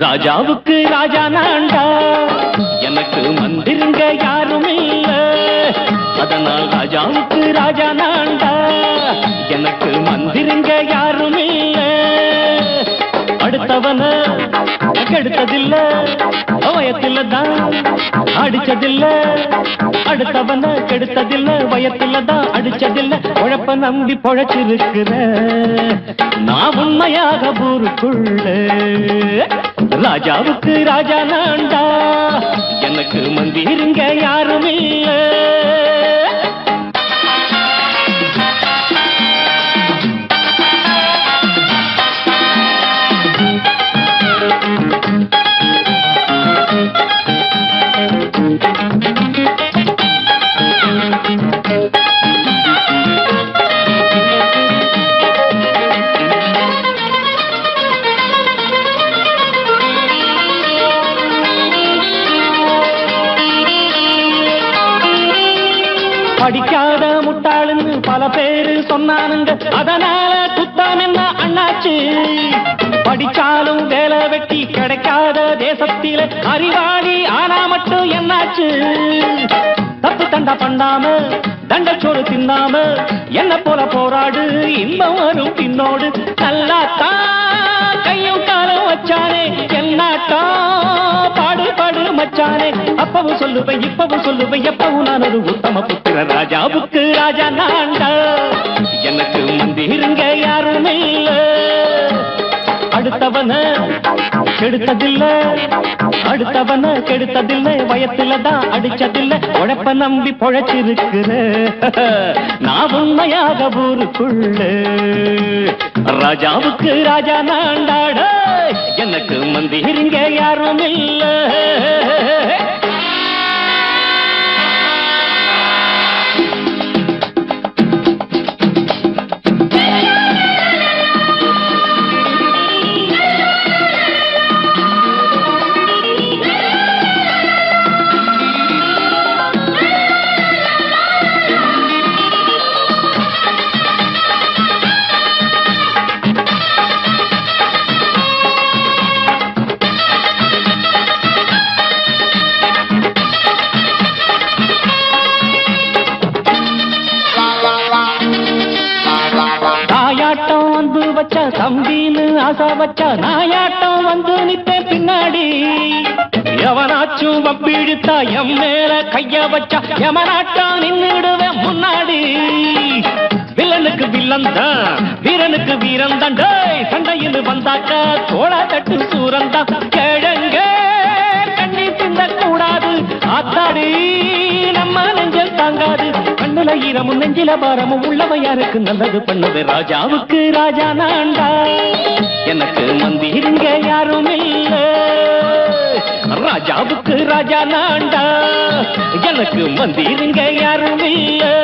ராஜாவுக்கு ராஜா நான்டா எனக்கு யாரும் இல்ல அதனால் ராஜாவுக்கு ராஜா நான்டா எனக்கு மந்திருங்க யாரும் இல்ல அடுத்தவன கெடுத்ததில்ல. வயத்துல தான் அடிச்சதில்ல. அடுத்தவன கெடுத்ததில்ல. வயத்துல தான் அடிச்சதில்ல. உழப்ப நம்பி பொழைச்சிருக்கிற நான் உண்மையாக ஊருக்குள்ள ராஜாவுக்கு ராஜா நான்டா. எனக்கு மந்திருங்க யாரும் படிக்காத முட்டாளுன்னு பல பேரு சொன்னானுங்க. அதனால குத்தம் என்ன அண்ணாச்சு? படிச்சாலும் வேலை வெட்டி கிடைக்காத தேசத்தில அறிவாளி ஆனா மட்டும் என்னாச்சு? தப்பு தண்டா பண்ணாம தண்டச்சோறு தின்னாம என்ன போல போராடு இன்பம் வரும் பின்னோடு. நல்லாத்தான் மச்சானே அப்பவும் சொல்லுவேன் இப்பவும் சொல்லுவேன் எப்பவும் நான் ஒரு உத்தம புத்திர ராஜாவுக்கு ராஜா நான்டா எனக்கு மந்திருங்க யாரும் இல்ல. அடுத்தவன கெடுத்ததில்ல அடுத்தவன கெடுத்ததில்ல வயத்துல தான் அடிச்சதில்ல உழைப்ப நம்பி பொழைச்சிருக்கிற. நான் உண்மையாக ஊருக்குள்ள. ராஜாவுக்கு ராஜா நாண்டாட. எனக்கு மந்திரிங்க யாரும் இல்லை வச்சா தம்பின்னு ஆசா வச்சா நாயாட்டம் வந்து நித்தேன் பின்னாடி. எவனாச்சும் வப்பிழுத்தா எம் மேல கைய வச்சா எவனாட்டம் நின்னுடுவேன் முன்னாடி. வில்லனுக்கு வில்லன் தான் வீரனுக்கு வீரன் தான். டேய் சண்டையில் வந்தாக்க தோழா தட்டு சூரன் தான். கிழங்க கண்ணி தின்ன கூடாது ஆத்தாடி. கண்ணுல ஈரமும் நெஞ்சில பாரமும் உள்ளவன் யாருக்கு நல்லது பண்ணது? ராஜாவுக்கு ராஜா நாண்டா எனக்கு மந்திருங்க யாரும் இல்ல. ராஜாவுக்கு ராஜா நாண்டா எனக்கு மந்திருங்க யாரும் இல்லை.